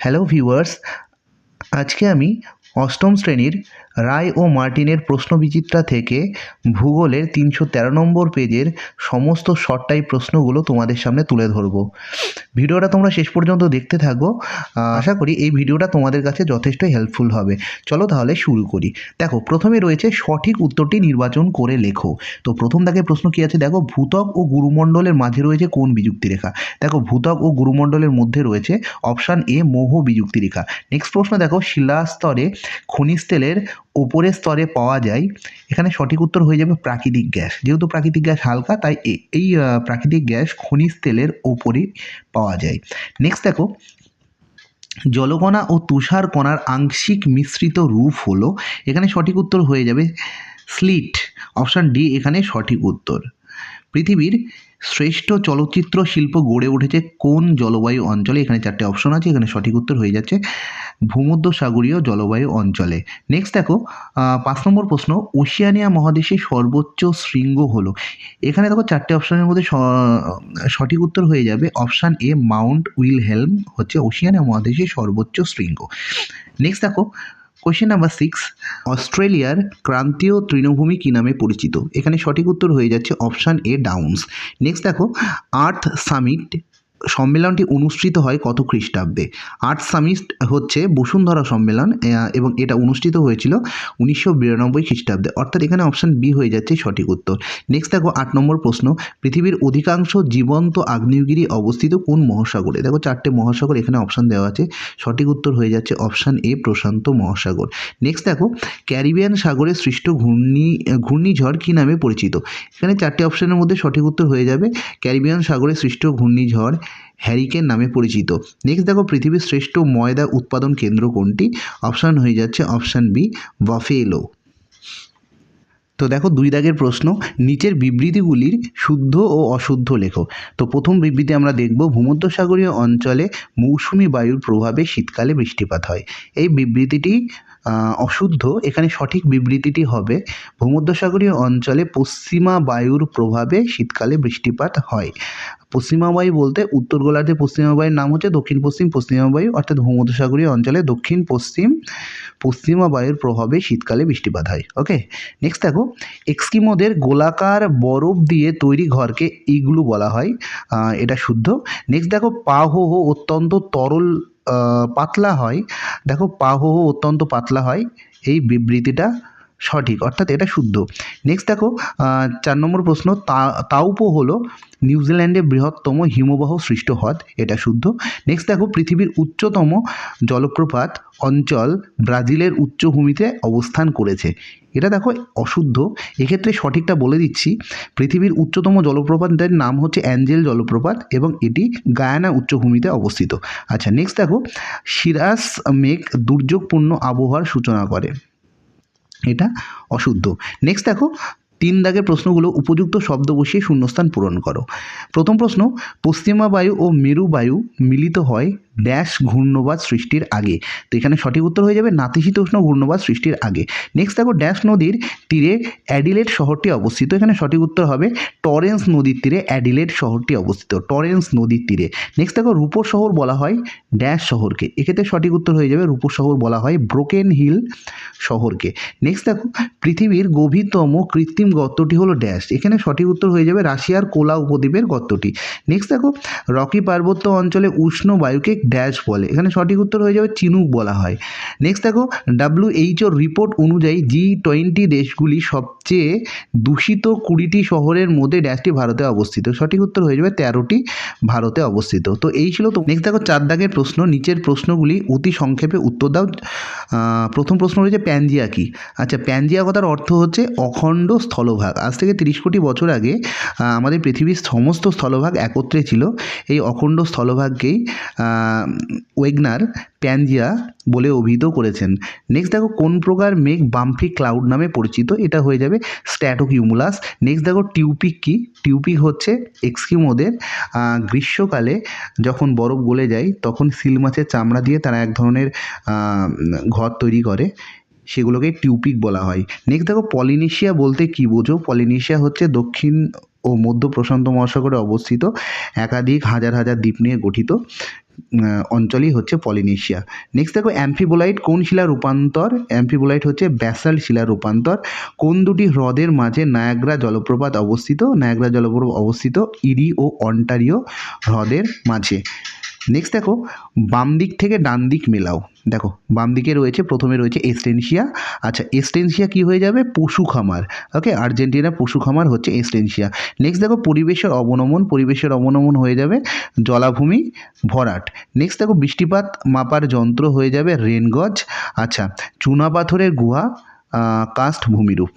Hello viewers আজকে আমি অষ্টম শ্রেণির রায় ও মার্টিনের প্রশ্নবিচিত্রা থেকে ভূগোলের তিনশো তেরো নম্বর পেজের সমস্ত শর্ট টাইপ প্রশ্নগুলো তোমাদের সামনে তুলে ধরবো। ভিডিওটা তোমরা শেষ পর্যন্ত দেখতে থাকো। আশা করি এই ভিডিওটা তোমাদের কাছে যথেষ্ট হেল্পফুল হবে। চলো তাহলে শুরু করি। দেখো, প্রথমে রয়েছে সঠিক উত্তরটি নির্বাচন করে লেখো। তো প্রথম দাগে প্রশ্ন কী আছে? দেখো ভূত্বক ও গুরুমণ্ডলের মাঝে রয়েছে কোন বিযুক্তি রেখা? দেখো ভূত্বক ও গুরুমণ্ডলের মধ্যে রয়েছে অপশান এ মোহ বিযুক্তি রেখা। নেক্সট প্রশ্ন, দেখো, শিলাস্তরে খনিজ তেলের ওপরের স্তরে পাওয়া যায়। এখানে সঠিক উত্তর হয়ে যাবে প্রাকৃতিক গ্যাস। যেহেতু প্রাকৃতিক গ্যাস হালকা, তাই এই প্রাকৃতিক গ্যাস খনিজ তেলের ওপরেই পাওয়া যায়। নেক্সট দেখো, জলকণা ও তুষার কণার আংশিক মিশ্রিত রূপ হলো, এখানে সঠিক উত্তর হয়ে যাবে স্লিট। অপশান ডি এখানে সঠিক উত্তর। পৃথিবীর শ্রেষ্ঠ চলচ্চিত্র শিল্প গড়ে উঠেছে কোন জলবায়ু অঞ্চলে? এখানে চারটে অপশন আছে, এখানে সঠিক উত্তর হয়ে যাচ্ছে। ভূমধ্যসাগরীয় জলবায়ু অঞ্চলে। নেক্সট দেখো পাঁচ নম্বর প্রশ্ন, ওশিয়ানিয়া মহাদেশে সর্বোচ্চ শৃঙ্গ হলো। এখানে দেখো চারটে অপশনের মধ্যে সঠিক উত্তর হয়ে যাবে। অপশান এ মাউন্ট উইলহেলম হচ্ছে ওশিয়ানিয়া মহাদেশের সর্বোচ্চ শৃঙ্গ। নেক্সট দেখো কোয়েশ্চেন নাম্বার সিক্স অস্ট্রেলিয়ার ক্রান্তীয় তৃণভূমি কী নামে পরিচিত? এখানে সঠিক উত্তর হয়ে যাচ্ছে অপশান এ ডাউন্স নেক্সট দেখো আর্থ সামিট সম্মেলনটি অনুষ্ঠিত হয় কত খ্রিস্টাব্দে? আর্থ সামিট হচ্ছে বসুন্ধরা সম্মেলন এবং এটা অনুষ্ঠিত হয়েছিল উনিশশো বিরানব্বই খ্রিস্টাব্দে। অর্থাৎ এখানে অপশান বি হয়ে যাচ্ছে সঠিক উত্তর। নেক্সট দেখো আট নম্বর প্রশ্ন, পৃথিবীর অধিকাংশ জীবন্ত আগ্নেয়গিরি অবস্থিত কোন মহাসাগরে? দেখো চারটে মহাসাগর এখানে অপশান দেওয়া আছে, সঠিক উত্তর হয়ে যাচ্ছে অপশান এ, প্রশান্ত মহাসাগর। নেক্সট দেখো, ক্যারিবিয়ান সাগরে সৃষ্ট ঘূর্ণি, ঘূর্ণিঝড় কী নামে পরিচিত? এখানে চারটে অপশানের মধ্যে সঠিক উত্তর হয়ে যাবে, ক্যারিবিয়ান সাগরে সৃষ্ট ঘূর্ণিঝড় হ্যারিকেন নামে পরিচিত। নেক্সট দেখো, পৃথিবীর শ্রেষ্ঠ ময়দা উৎপাদন কেন্দ্র কোনটি? অপশান হয়ে যাচ্ছে অপশান বি, বাফেলো। তো দেখো, দুই দাগের প্রশ্ন, নিচের বিবৃতিগুলির শুদ্ধ ও অশুদ্ধ লেখো। তো প্রথম বিবৃতি আমরা দেখব, ভূমধ্যসাগরীয় অঞ্চলে মৌসুমি বায়ুর প্রভাবে শীতকালে বৃষ্টিপাত হয়। এই বিবৃতিটি অশুদ্ধ, এখানে সঠিক বিবৃতিটি হবে, ভূমধ্যসাগরীয় অঞ্চলে পশ্চিমা বায়ুর প্রভাবে শীতকালে বৃষ্টিপাত হয়। পশ্চিমা বায়ু বলতে উত্তর গোলার্ধে পশ্চিমা বায়ুর নাম হচ্ছে দক্ষিণ পশ্চিম পশ্চিমা বায়ু, অর্থাৎ ভূমধ্যসাগরীয় অঞ্চলে দক্ষিণ পশ্চিম পশ্চিমা বায়ুর প্রভাবে শীতকালে বৃষ্টিপাত হয়। ওকে নেক্সট দেখো, এক্সকিমোদের গোলাকার বরফ দিয়ে তৈরি ঘরকে ইগলু বলা হয়। এটা শুদ্ধ। নেক্সট দেখো, পাহোহ অত্যন্ত তরল পাতলা হয়। দেখো পাহোহ অত্যন্ত পাতলা হয় এই বিবৃতিটা সঠিক, অর্থাৎ এটা শুদ্ধ। নেক্সট দেখো চার নম্বর প্রশ্ন, তা- তাউপো হলো নিউজিল্যান্ডে বৃহত্তম হিমবাহ সৃষ্ট হ্রদ, এটা শুদ্ধ। নেক্সট দেখো, পৃথিবীর উচ্চতম জলপ্রপাত অঞ্চল ব্রাজিলের উচ্চভূমিতে অবস্থান করেছে। এটা দেখো অশুদ্ধ। এক্ষেত্রে সঠিকটা বলে দিচ্ছি, পৃথিবীর উচ্চতম জলপ্রপাতের নাম হচ্ছে অ্যাঞ্জেল জলপ্রপাত এবং এটি গায়ানা উচ্চভূমিতে অবস্থিত। আচ্ছা নেক্সট দেখো সিরাস মেঘ দুর্যোগপূর্ণ আবহাওয়ার সূচনা করে। এটা অশুদ্ধ। নেক্সট দেখো তিন দাগের প্রশ্নগুলো উপযুক্ত শব্দ বসিয়ে শূন্যস্থান পূরণ করো। প্রথম প্রশ্ন, পশ্চিমা বায়ু ও মেরু বায়ু মিলিত হয় ড্যাশ ঘূর্ণবাদ সৃষ্টির আগে। তো এখানে সঠিক উত্তর হয়ে যাবে নাতিশীতোষ্ণ ঘূর্ণবাদ সৃষ্টির আগে। নেক্সট দেখো, ড্যাশ নদীর তীরে অ্যাডিলেট শহরটি অবস্থিত। এখানে সঠিক উত্তর হবে টরেন্স নদীর তীরে অ্যাডিলেট শহরটি অবস্থিত, টরেন্স নদীর তীরে। নেক্সট দেখো, রূপর শহর বলা হয় ড্যাশ শহরকে। এক্ষেত্রে সঠিক উত্তর হয়ে যাবে রূপর শহর বলা হয় ব্রোকেন হিল শহরকে। নেক্সট দেখো, পৃথিবীর গভীরতম কৃত্রিম গর্তটি হলো ড্যাশ এখানে সঠিক উত্তর হয়ে যাবে রাশিয়ার কোলা উপদ্বীপের গর্তটি। নেক্সট দেখো, রকি পার্বত্য অঞ্চলে উষ্ণ বায়ুকে ড্যাশ বলে। এখানে সঠিক উত্তর হয়ে যাবে চিনুক বলা হয়। নেক্সট দেখো ডাব্লিউএইচওর রিপোর্ট অনুযায়ী জি টোয়েন্টি দেশগুলি সবচেয়ে দূষিত কুড়িটি শহরের মধ্যে ড্যাশটি ভারতে অবস্থিত। সঠিক উত্তর হয়ে যাবে তেরোটি ভারতে অবস্থিত। তো এই ছিল তো নেক্সট দেখো চার দাগের প্রশ্ন। নিচের প্রশ্নগুলি অতি সংক্ষেপে উত্তর দাও। প্রথম প্রশ্ন রয়েছে প্যানজিয়া কি? আচ্ছা প্যানজিয়া কথার অর্থ হচ্ছে অখণ্ড স্থলভাগ। আজ থেকে তিরিশ কোটি বছর আগে আমাদের পৃথিবীর সমস্ত স্থলভাগ একত্রে ছিল। এই অখণ্ড স্থলভাগকেই ওয়েগনার প্যানজিয়া বলে অভিহিত করেছেন। নেক্সট দেখো কোন প্রকার মেঘ বাম্পি ক্লাউড নামে পরিচিত, এটা হয়ে যাবে স্ট্যাটোকিউমুলাস। নেক্সট দেখো টিউপিক কি? টিউপিক হচ্ছে এক্সকিমোদের গ্রীষ্মকালে যখন বরফ গলে যায়, তখন সিল মাছের চামড়া দিয়ে তারা এক ধরনের ঘর তৈরি করে। সেগুলোকে টিউপিক বলা হয়। নেক্সট দেখো, পলিনেশিয়া বলতে কী বোঝো? পলিনেশিয়া হচ্ছে দক্ষিণ ও মধ্য প্রশান্ত মহাসাগরে অবস্থিত। একাধিক হাজার হাজার দ্বীপ নিয়ে গঠিত অঞ্চলই হচ্ছে পলিনেশিয়া। নেক্সট দেখো, অ্যাম্ফিবোলাইট কোন শিলা রূপান্তর? অ্যাম্ফিবোলাইট হচ্ছে ব্যাসাল্ট শিলা রূপান্তর। কোন দুটি হ্রদের মাঝে নায়াগ্রা জলপ্রপাত অবস্থিত? নায়াগ্রা জলপ্রপাত অবস্থিত ইরি ও অন্টারিও হ্রদের মাঝে। নেক্সট দেখো, বাম দিক থেকে ডান দিক মেলাও। দেখো, বাম দিকে রয়েছে, প্রথমে রয়েছে এস্টেনশিয়া আচ্ছা এস্টেনশিয়া কি হয়ে যাবে? পশু খামার। ওকে আর্জেন্টিনা পশু খামার হচ্ছে এস্টেনশিয়া নেক্সট দেখো, পরিবেশের অবনমন। পরিবেশের অবনমন হয়ে যাবে জলাভূমি, ভরাট। নেক্সট দেখো, বৃষ্টিপাত মাপার যন্ত্র হয়ে যাবে রেনগজ। আচ্ছা চুনা পাথরের গুহা কাস্ট ভূমিরূপ